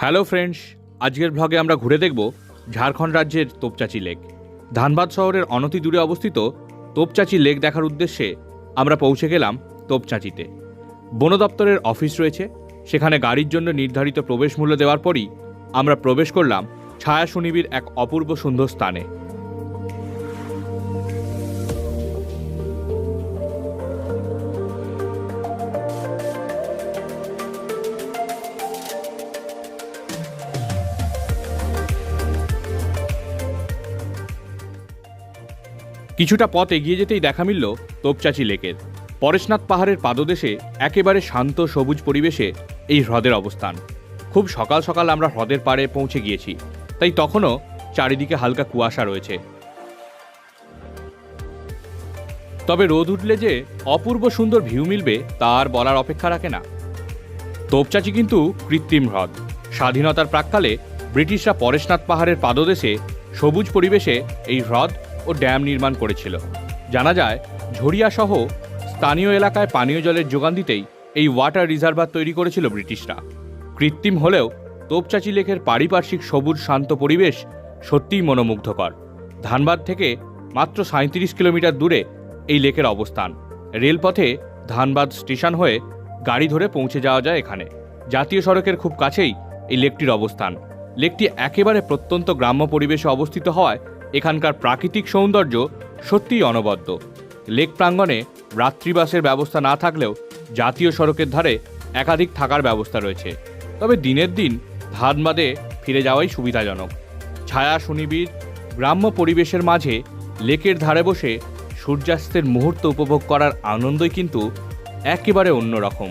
Hello friends, আজকের ব্লগে আমরা ঘুরে দেখব ঝাড়খণ্ড রাজ্যের তোপচাচি লেক। ধানবাদ শহরের অনতি দূরে অবস্থিত তোপচাচি লেক দেখার উদ্দেশ্যে আমরা পৌঁছে গেলাম তোপচাচিতে। বন দপ্তরের অফিস রয়েছে, সেখানে গাড়ির জন্য নির্ধারিত প্রবেশ মূল্য দেওয়ার পরই আমরা প্রবেশ করলাম ছায়া সুনিবির এক অপূর্ব সুন্দর স্থানে। কিছুটা পথ এগিয়ে যেতেই দেখা মিলল তোপচাচি লেকের। পরেশনাথ পাহাড়ের পাদদেশে একেবারে শান্ত সবুজ পরিবেশে এই হ্রদের অবস্থান। খুব সকাল সকাল আমরা হ্রদের পাড়ে পৌঁছে গিয়েছি, তাই তখনও চারিদিকে হালকা কুয়াশা রয়েছে। তবে রোদ উঠলে যে অপূর্ব সুন্দর ভিউ মিলবে, তার বলার অপেক্ষা রাখে না। তোপচাচি কিন্তু কৃত্রিম হ্রদ। স্বাধীনতার প্রাককালে ব্রিটিশরা পরেশনাথ পাহাড়ের পাদদেশে সবুজ পরিবেশে এই হ্রদ ও ড্যাম নির্মাণ করেছিল। জানা যায়, ঝরিয়া সহ স্থানীয় এলাকায় পানীয় জলের যোগান দিতেই এই ওয়াটার রিজার্ভার তৈরি করেছিল ব্রিটিশরা। কৃত্রিম হলেও তোপচাচি লেকের পারিপার্শ্বিক সবুজ শান্ত পরিবেশ সত্যিই মনোমুগ্ধকর। ধানবাদ থেকে মাত্র সাঁত্রিশ কিলোমিটার দূরে এই লেকের অবস্থান। রেলপথে ধানবাদ স্টেশন হয়ে গাড়ি ধরে পৌঁছে যাওয়া যায় এখানে। জাতীয় সড়কের খুব কাছেই এই লেকটির অবস্থান। লেকটি একেবারে প্রত্যন্ত গ্রাম্য পরিবেশে অবস্থিত হওয়ায় এখানকার প্রাকৃতিক সৌন্দর্য সত্যিই অনবদ্য। লেক প্রাঙ্গণে রাত্রিবাসের ব্যবস্থা না থাকলেও জাতীয় সড়কের ধারে একাধিক থাকার ব্যবস্থা রয়েছে। তবে দিনের দিন ধানবাদে ফিরে যাওয়াই সুবিধাজনক। ছায়া সুনিবিড়, গ্রাম্য পরিবেশের মাঝে লেকের ধারে বসে সূর্যাস্তের মুহূর্ত উপভোগ করার আনন্দই কিন্তু একেবারে অন্যরকম।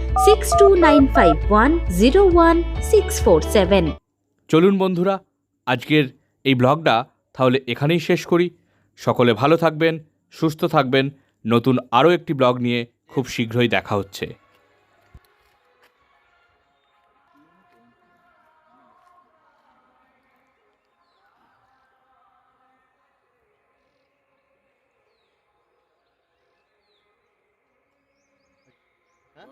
six two nine five one zero one six four seven চলুন বন্ধুরা, আজকের এই ব্লগটা তাহলে এখানেই শেষ করি। সকলে ভালো থাকবেন, সুস্থ থাকবেন। নতুন আরও একটি ব্লগ নিয়ে খুব শীঘ্রই দেখা হচ্ছে। ಹಾ